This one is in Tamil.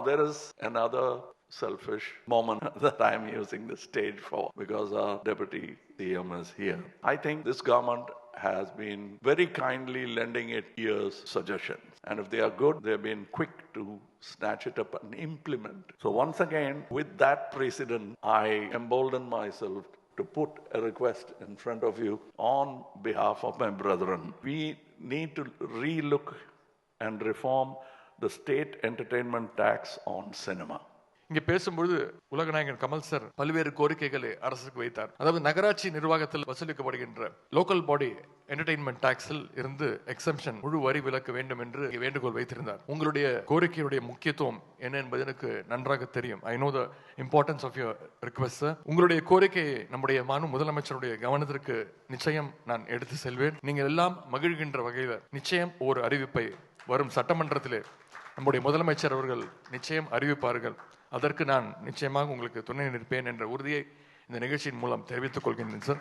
there is another selfish moment that I'm using the stage for because our deputy CM is here. I think this government has been very kindly lending it ears suggestions. And if they are good, they've been quick to snatch it up and implement. So once again, with that precedent, I embolden myself to put a request in front of you on behalf of my brethren. We need to relook and reform the state entertainment tax on cinema இங்கே பேசும்பொழுது உலகநாயகன் கமல் சார் பல்வேறு கோரிக்கைகளை அரசுக்கு வைத்தார். அதாவது நகராட்சி நிர்வாகத்தில் வசூலிக்கப்படுகின்ற லோக்கல் பாடி என்டர்டைன்மெண்ட் டாக்ஸில் இருந்து எக்ஸம்ஷன் முழு வரி விலக்க வேண்டும் என்று வேண்டுகோள் வைத்திருந்தார். உங்களுடைய கோரிக்கையுடைய முக்கியத்துவம் என்ன என்பது எனக்கு நன்றாக தெரியும். I know the importance of your request உங்களுடைய கோரிக்கையை நம்முடைய மானு முதலமைச்சருடைய கவனத்திற்கு நிச்சயம் நான் எடுத்து செல்வேன். நீங்கள் எல்லாம் மகிழ்கின்ற வகையில் நிச்சயம் ஒரு அறிவிப்பை வரும் சட்டமன்றத்திலே நம்முடைய முதலமைச்சர் அவர்கள் நிச்சயம் அறிவிப்பார்கள். அதற்கு நான் நிச்சயமாக உங்களுக்கு துணை நிற்பேன் என்ற உறுதியை இந்த நிகழ்ச்சியின் மூலம் தெரிவித்துக் கொள்கின்றேன் சார்.